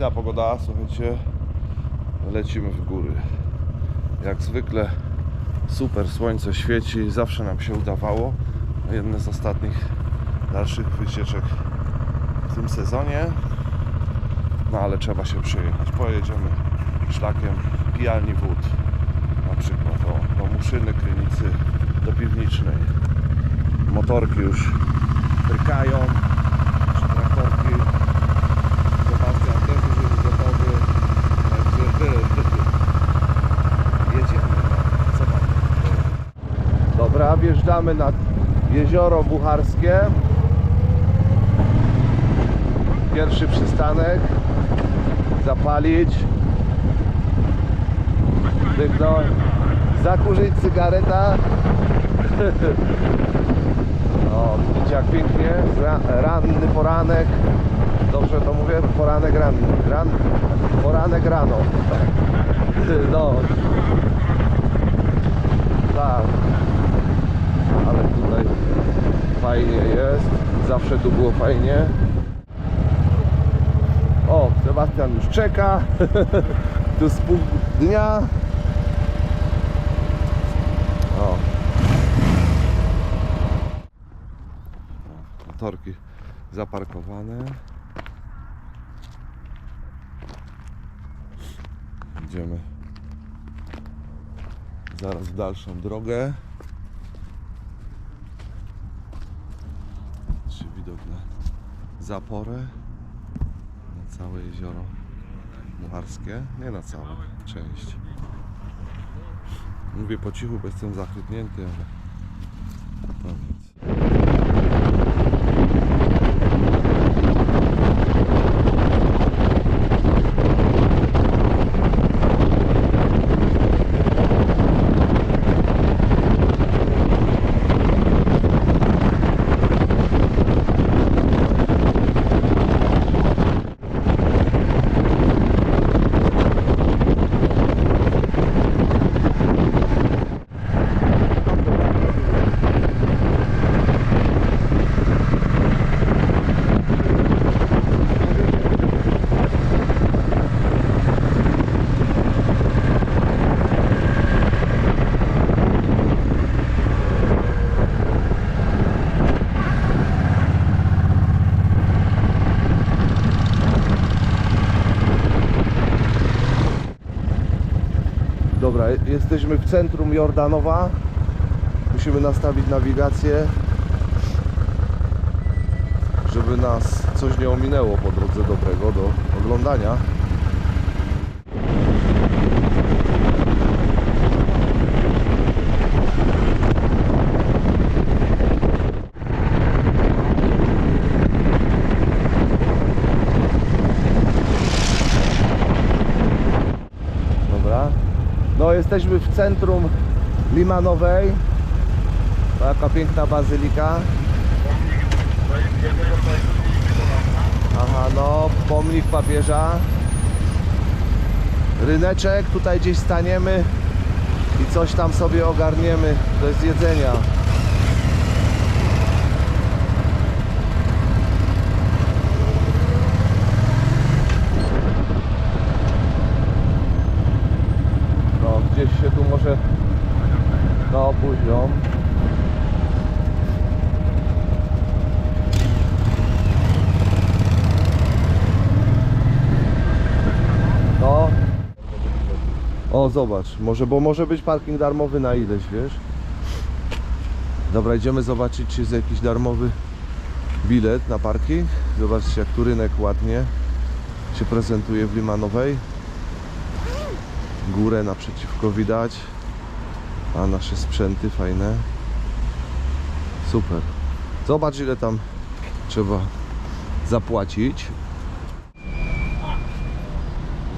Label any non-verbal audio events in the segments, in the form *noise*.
Piękna pogoda, słuchajcie. Lecimy w góry. Jak zwykle super słońce świeci, zawsze nam się udawało. Jedne z ostatnich dalszych wycieczek w tym sezonie. No ale trzeba się przejechać. Pojedziemy szlakiem pijalni wód. Na przykład o, do Muszyny, Krynicy, do Piwnicznej. Motorki już trykają. Nasze traktorki. Sebastian też już jest gotowy. Także jedziemy. no. Zobaczmy. Dobra, wjeżdżamy na jezioro Bucharskie. Pierwszy przystanek. Zapalić. Dygnąć. Zakurzyć cygareta. *laughs* O, widzicie jak pięknie. Ra, ranny poranek. Dobrze to mówię? Poranek ranny. Ran, poranek rano. *laughs* No. Tak. Ale tutaj fajnie jest. Zawsze tu było fajnie. O, Sebastian już czeka. *laughs* tu z pół dnia. O. Motorki zaparkowane. Idziemy zaraz w dalszą drogę. Czy widok na zaporę, na całe jezioro Mucharskie, nie na całe, część. Mówię po cichu, bo jestem zachrypnięty, ale to nic. Dobra, jesteśmy w centrum Jordanowa. Musimy nastawić nawigację, żeby nas coś nie ominęło po drodze dobrego do oglądania. Dobra. No jesteśmy w centrum Limanowej. Taka piękna bazylika. Aha, no, pomnik papieża. Ryneczek, tutaj gdzieś staniemy i coś tam sobie ogarniemy do jedzenia. No, gdzieś się tu może no pójdą. No. O, zobacz, może, bo może być parking darmowy na ileś, wiesz? Dobra, idziemy zobaczyć, czy jest jakiś darmowy bilet na parking. Zobaczcie, jak tu rynek ładnie się prezentuje w Limanowej górę naprzeciwko widać. A nasze sprzęty fajne. Super. Zobacz ile tam trzeba zapłacić.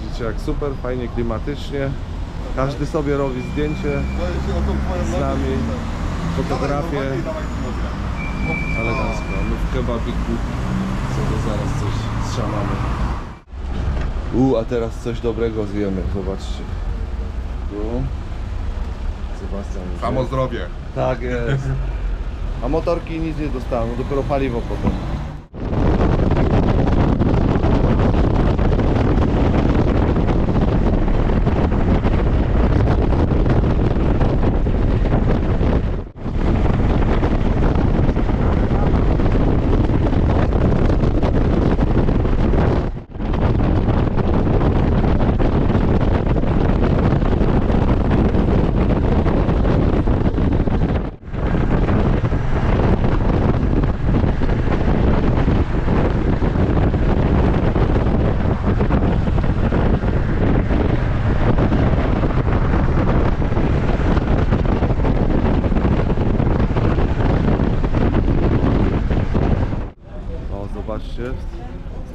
Widzicie jak super, fajnie klimatycznie. Każdy sobie robi zdjęcie z nami. Fotografię. Elegancko. My w kebabiku sobie zaraz coś strzamamy u, a teraz coś dobrego zjemy, zobaczcie. Tu. Sebastian. Samo zdrowie. Tak jest. A motorki nic nie dostaną, dopiero paliwo potem.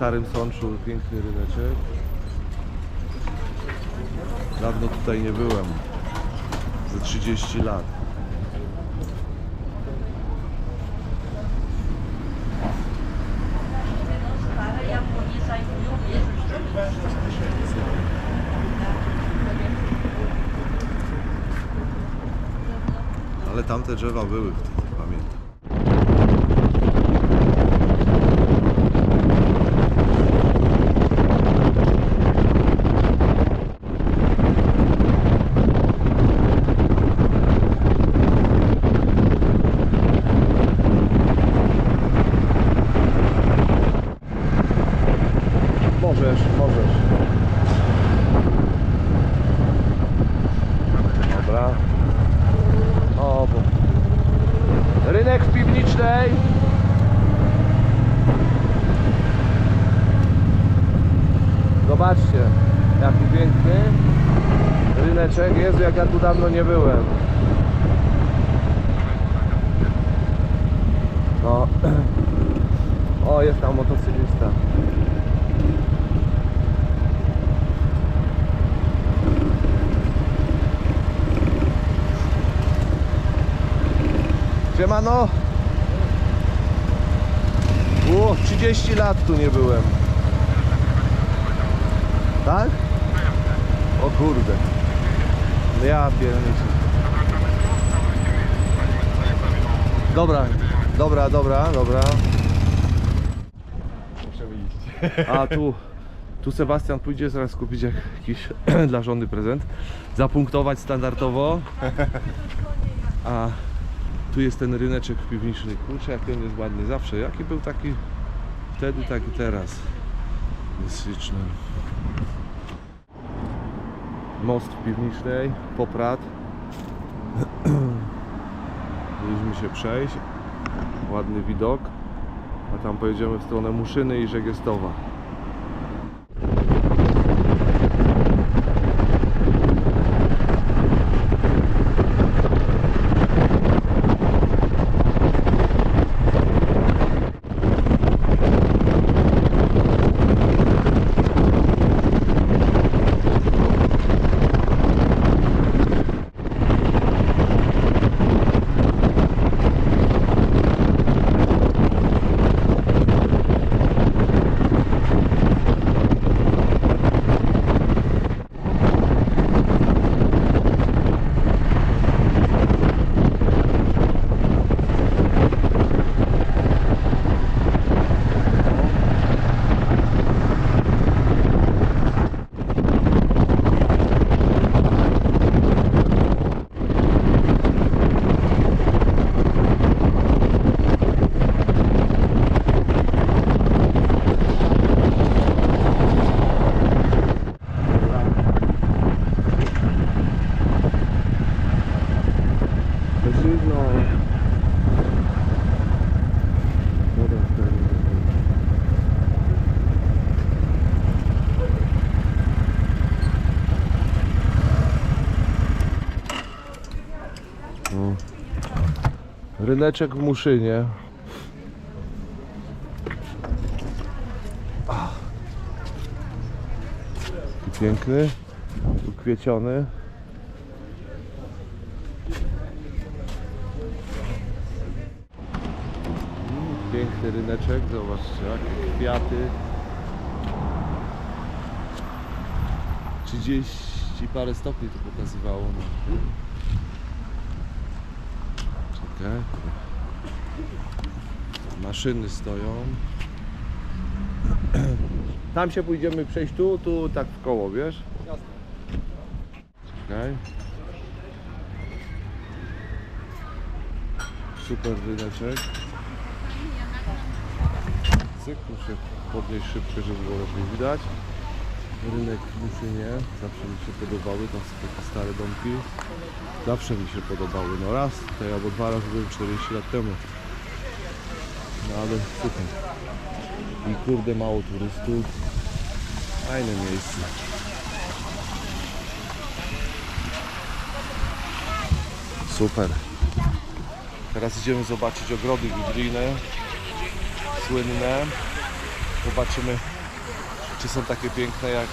Starym Sączu piękny ryneczek. Dawno tutaj nie byłem. Ze 30 lat. Ale tamte drzewa były pamiętam. Możesz, możesz. Dobra. O, bo... Rynek w piwnicznej. Zobaczcie, jaki piękny ryneczek. Jezu, jak ja tu dawno nie byłem. No. *clears throat* O, jest tam motocyklista. Siemano! O, 30 lat tu nie byłem. Tak? O kurde. Ja pierniczę. Dobra, dobra, dobra, dobra. Muszę wyjść. A tu, tu Sebastian pójdzie zaraz kupić jakiś *clears throat* dla żony prezent. Zapunktować standardowo. A tu jest ten ryneczek piwniczny. Kurczę, jaki on jest ładny. Zawsze. Jaki był taki wtedy, tak i teraz. Jest. Most w piwnicznej, poprat. *clears throat* Mieliśmy się przejść. Ładny widok. A tam pojedziemy w stronę Muszyny i Żegiestowa. Mężczyzno. Woda w terenie. No. Ryneczek w Muszynie. Piękny, ukwieciony. Piękny ryneczek, zobaczcie, jakie kwiaty. 30 parę stopni to pokazywało. No. Czekaj. Maszyny stoją. *clears throat* Tam się pójdziemy przejść tu, tu tak w koło, wiesz? Jasne. Czekaj. Super ryneczek. Cyk, muszę podnieść szybkę, żeby było lepiej widać. Rynek w Muszynie, zawsze mi się podobały, tam są takie stare domki. Zawsze mi się podobały, no raz tutaj albo dwa razy byłem 40 lat temu. No ale super. I kurde mało turystów. Fajne miejsce. Super. Teraz idziemy zobaczyć ogrody wigilijne, słynne. Zobaczymy, czy są takie piękne, jak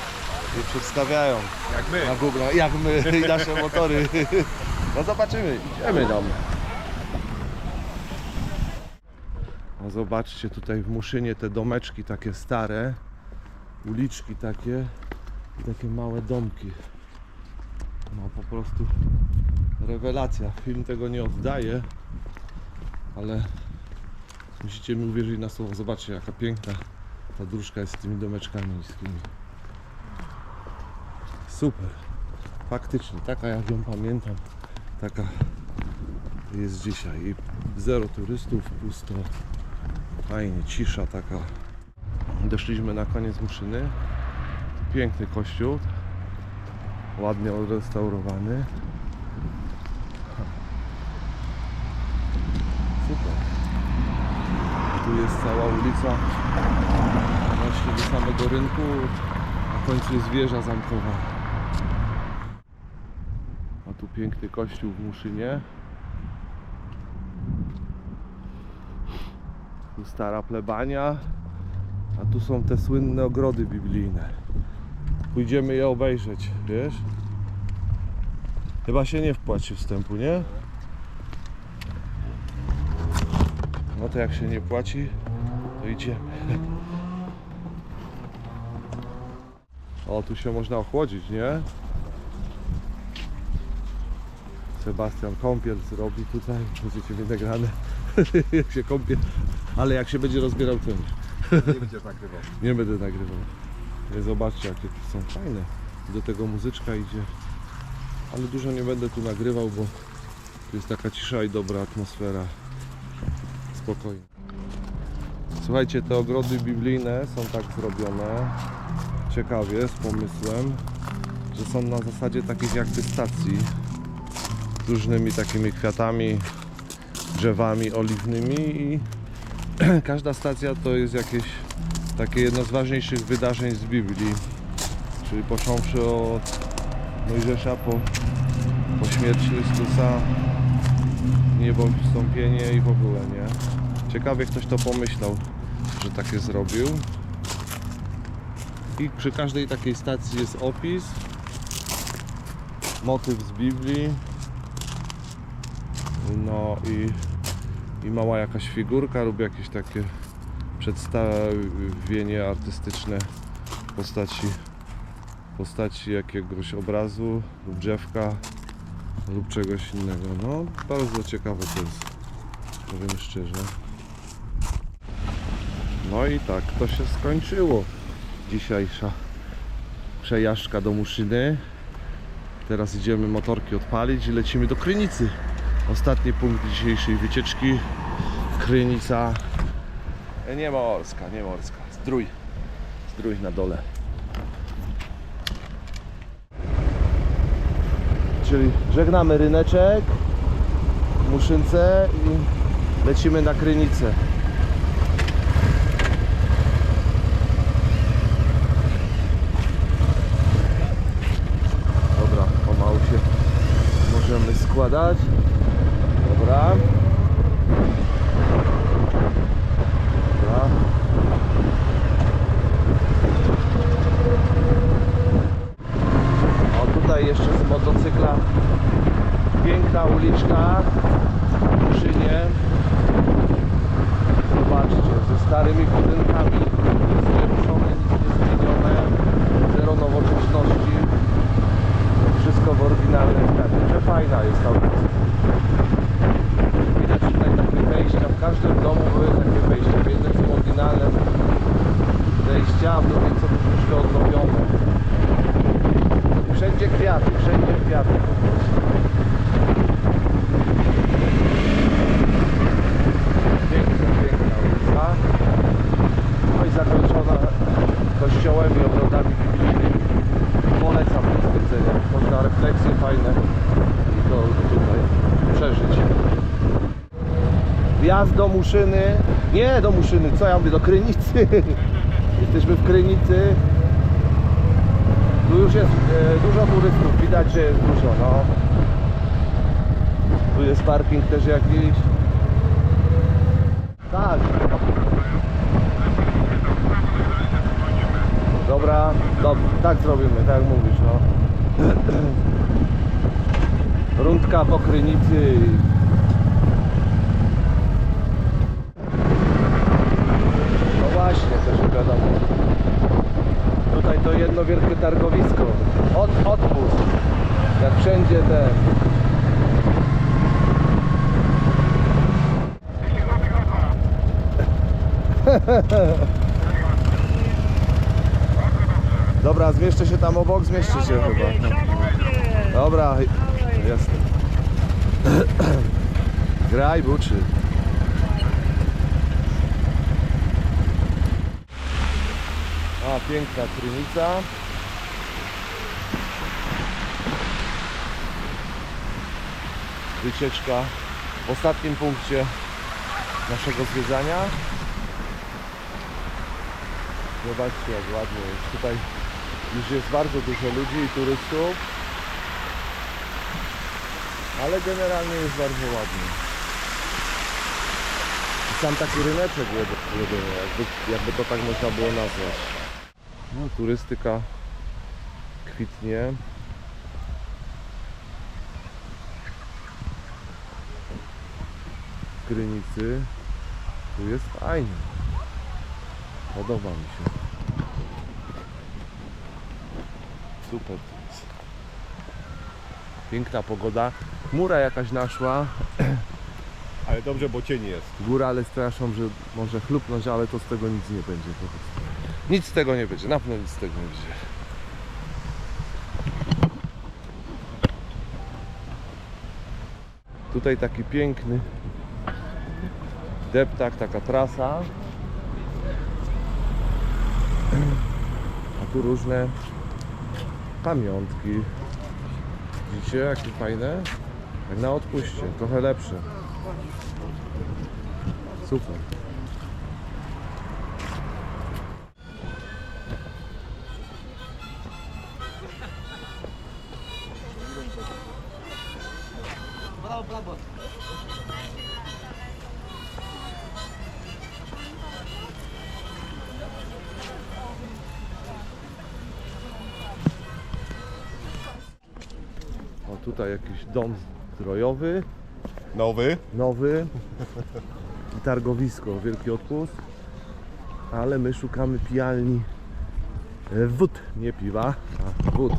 je przedstawiają Jak my. na Google, jak my i nasze motory. No zobaczymy, idziemy tam. No zobaczcie tutaj w Muszynie te domeczki takie stare, uliczki takie i takie małe domki. No po prostu rewelacja. Film tego nie oddaje, ale musicie mi uwierzyć na słowo. Zobaczcie jaka piękna ta dróżka jest z tymi domeczkami niskimi. Super. Faktycznie, taka jak ją pamiętam, taka jest dzisiaj. I zero turystów, pusto. Fajnie, cisza taka. Doszliśmy na koniec Muszyny. Piękny kościół. Ładnie odrestaurowany. Super. Tu jest cała ulica właśnie do samego rynku. Na końcu jest wieża zamkowa. A tu piękny kościół w Muszynie. Tu stara plebania. A tu są te słynne ogrody biblijne. Pójdziemy je obejrzeć, wiesz? Chyba się nie wpłaci wstępu, nie? No to jak się nie płaci, to idziemy. O, tu się można ochłodzić, nie? Sebastian kąpiel zrobi tutaj, *laughs* będziecie mieć nagrane *laughs* jak się kąpie, ale jak się będzie rozbierał to nie. Nie będziesz nagrywał. Nie będę nagrywał. Zobaczcie jakie tu są fajne. Do tego muzyczka idzie. Ale dużo nie będę tu nagrywał, bo tu jest taka cisza i dobra atmosfera. Spokojnie. Słuchajcie, te ogrody biblijne są tak zrobione. Ciekawie, z pomysłem, że są na zasadzie takich jakby stacji z różnymi takimi kwiatami, drzewami oliwnymi i *clears throat* każda stacja to jest jakieś takie jedno z ważniejszych wydarzeń z Biblii. Czyli począwszy od Mojżesza po, po śmierci Chrystusa, niebo wstąpienie i w ogóle, nie? Ciekawie ktoś to pomyślał, że takie zrobił. I przy każdej takiej stacji jest opis, motyw z Biblii, no i, i mała jakaś figurka lub jakieś takie przedstawienie artystyczne postaci postaci jakiegoś obrazu lub drzewka lub czegoś innego. No, bardzo ciekawe to jest, powiem szczerze. No i tak, to się skończyło. Dzisiejsza przejażdżka do Muszyny. Teraz idziemy motorki odpalić i lecimy do Krynicy. Ostatni punkt dzisiejszej wycieczki. Krynica. E, Nie morska, nie morska. Zdrój. Zdrój na dole. Czyli żegnamy ryneczek Muszynce i lecimy na Krynicę. Dobra, pomału się możemy składać. Dobra. Dobra. O tutaj jeszcze z motocykla piękna uliczka w Muszynie. Zobaczcie, ze starymi budynkami, nic nie ruszone, nic nie zmienione, zero nowoczesności. Wszystko w oryginalnym stanie. Przefajna jest ta ulica. Widać tutaj takie wejścia, w każdym domu były takie wejścia. W jednym są oryginalne wejścia, a w drugim są troszeczkę odnowione. Wszędzie kwiaty, wszędzie kwiaty. Piękna, piękna ulica. No i zakończona kościołem i ogrodami biblijnymi. Polecam do zwiedzenia. Można refleksje fajne i to tutaj przeżyć. Wjazd do Muszyny. Nie do Muszyny, co ja mówię, do Krynicy. *laughs* Jesteśmy w Krynicy. Tu już jest e, dużo turystów, widać, że jest dużo, no. Tu jest parking też jakiś. Tak. Dobra, dob tak zrobimy, tak jak mówisz, no. *clears throat* Rundka po Krynicy. No właśnie, też wiadomo. Tutaj to jedno wielkie targowisko. Od, odpust. Jak wszędzie ten. *laughs* Dobra, zmieszczę się tam obok, zmieszczę się chyba. Dobra, jasne. *clears throat* Graj, buczy. A, piękna krynica. Wycieczka w ostatnim punkcie naszego zwiedzania. Zobaczcie jak ładnie jest. Tutaj już jest bardzo dużo ludzi i turystów. Ale generalnie jest bardzo ładnie. I sam taki ryneczek jakby, jakby to tak można było nazwać. No, turystyka kwitnie. Krynicy. Tu jest fajnie. Podoba mi się. Super jest. Piękna pogoda. Chmura jakaś naszła. *clears throat* Ale dobrze, bo cień jest. Górale straszą, że może chlupnąć, ale to z tego nic nie będzie po prostu. Nic z tego nie będzie, na pewno nic z tego nie będzie. Tutaj taki piękny deptak, taka trasa. *clears throat* A tu różne pamiątki. Widzicie jakie fajne? Jak na odpuście, trochę lepsze. Super. Tutaj jakiś dom zdrojowy. Nowy. nowy i targowisko, wielki odpust ale my szukamy pijalni e, wód, nie piwa, a wód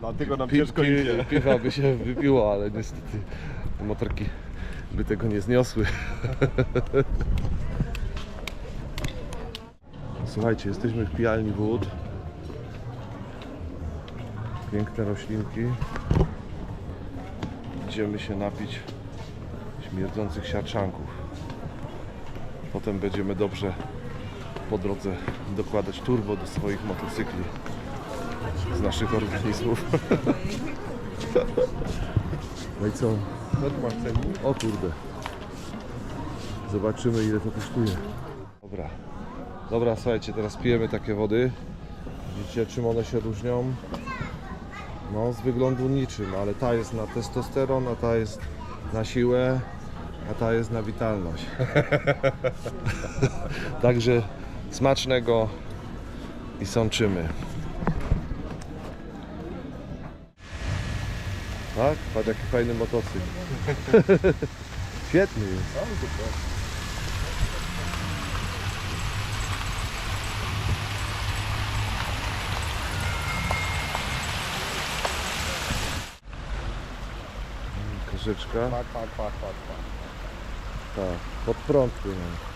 Dlatego nam Pi, ciężko pi, idzie. piwa by się wypiło, ale niestety motorki by tego nie zniosły słuchajcie, jesteśmy w pijalni wód piękne roślinki idziemy się napić śmierdzących siarczanków. Potem będziemy dobrze po drodze dokładać turbo do swoich motocykli z naszych organizmów. *laughs* No i co? O kurde. Zobaczymy ile to kosztuje. Dobra. Dobra, słuchajcie, teraz pijemy takie wody. Widzicie czym one się różnią? No z wyglądu niczym, ale ta jest na testosteron, a ta jest na siłę, a ta jest na witalność. *laughs* Także smacznego i sączymy. Tak? Patrz jaki fajny motocykl. *laughs* Świetny jest. Korzeczka. Pak, pak, pak, pak, pak. Tak, pod prąd płyną.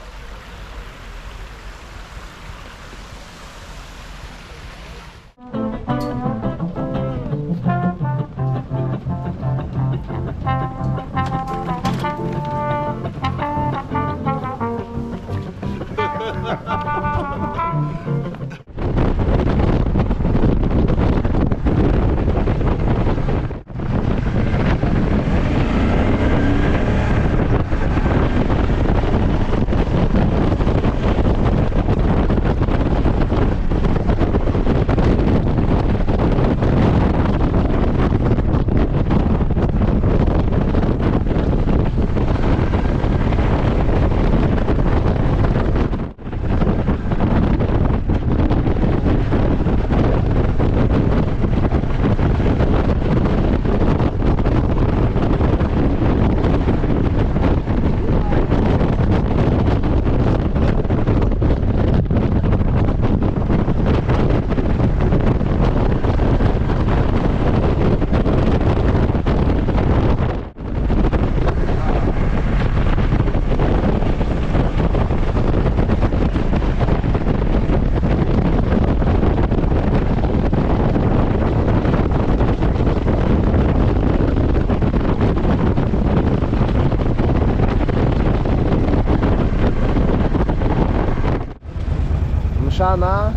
Rana.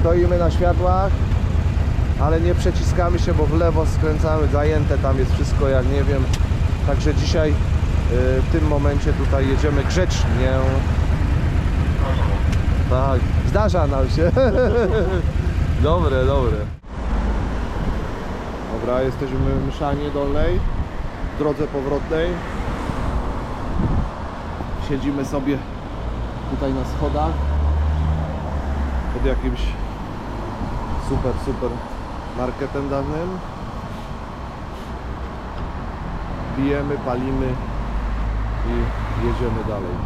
Stoimy na światłach, ale nie przeciskamy się, bo w lewo skręcamy, zajęte tam jest wszystko, jak nie wiem. Także dzisiaj y, w tym momencie tutaj jedziemy grzecznie. Tak, zdarza nam się. *laughs* dobre, dobre. Dobra, jesteśmy w Mszanie Dolnej, w drodze powrotnej. Siedzimy sobie tutaj na schodach pod jakimś super, super marketem dawnym. Bijemy, palimy i jedziemy dalej.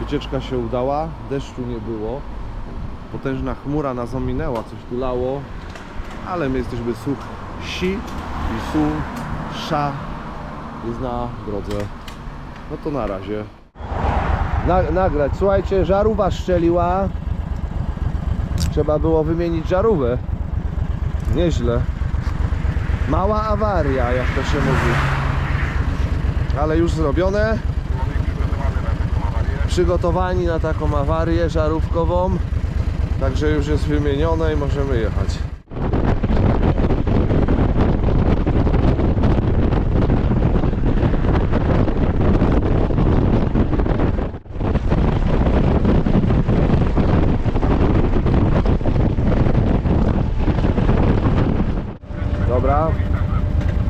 Wycieczka się udała, deszczu nie było. Potężna chmura nas ominęła, coś tu lało, ale my jesteśmy suchsi i su, sza jest na drodze. No to na razie. Na, nagrać. Słuchajcie, żarówa szczeliła. Trzeba było wymienić żarówę. Nieźle. Mała awaria, jak to się mówi. Ale już zrobione. Przygotowani na taką awarię żarówkową. Także już jest wymienione i możemy jechać. Dobra,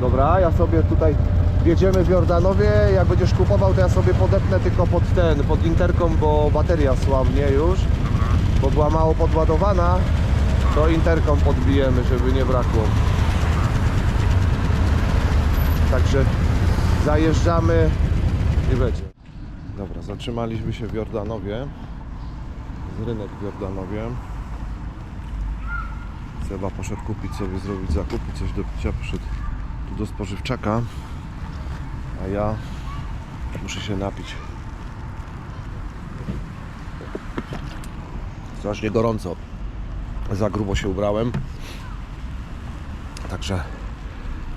dobra, ja sobie tutaj jedziemy w Jordanowie, jak będziesz kupował to ja sobie podepnę tylko pod ten, pod interkom, bo bateria słabnie już, bo była mało podładowana, to interkom podbijemy, żeby nie brakło. Także zajeżdżamy i będzie. Dobra, zatrzymaliśmy się w Jordanowie, z rynek w Jordanowie. Seba poszedł kupić sobie, zrobić zakupy, coś do picia, poszedł tu do spożywczaka, a ja muszę się napić. Strasznie gorąco. Za grubo się ubrałem. Także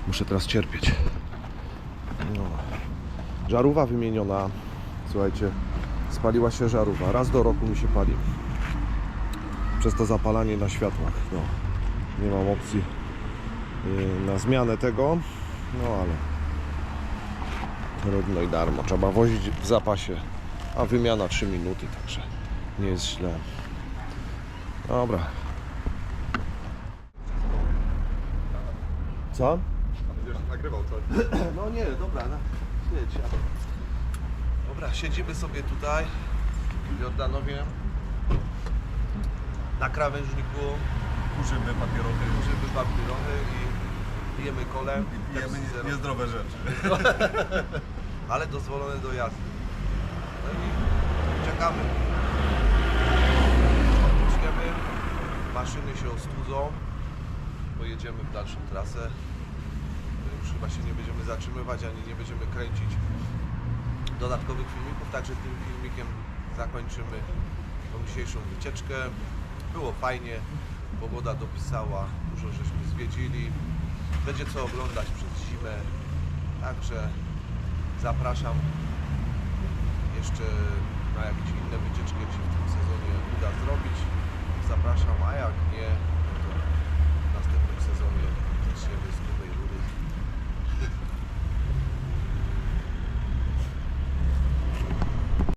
muszę teraz cierpieć. No. Żarówa wymieniona. Słuchajcie, spaliła się żarówa. Raz do roku mi się pali. Przez to zapalanie na światłach. No nie mam opcji yy, na zmianę tego, no ale trudno i darmo. Trzeba wozić w zapasie, a wymiana 3 minuty, także nie jest źle. Dobra. Co? Będziesz nagrywał coś? *clears throat* No nie, dobra, jedź. ja- Dobra, siedzimy sobie tutaj w Jordanowie na krawężniku Kurzymy papierochy. Używy papierochy i pijemy kolę. Jemy Pepsi Zero. niezdrowe rzeczy. *laughs* ale dozwolone do jazdy. No i czekamy. Odpoczniemy, maszyny się ostudzą, pojedziemy w dalszą trasę. Już chyba się nie będziemy zatrzymywać, ani nie będziemy kręcić dodatkowych filmików, także tym filmikiem zakończymy tą dzisiejszą wycieczkę. Było fajnie, Pogoda dopisała, dużo żeśmy zwiedzili. Będzie co oglądać przez zimę. Także zapraszam jeszcze na jakieś inne wycieczki, jak się w tym sezonie uda zrobić. Zapraszam, a jak nie, to w następnym sezonie zaczniemy z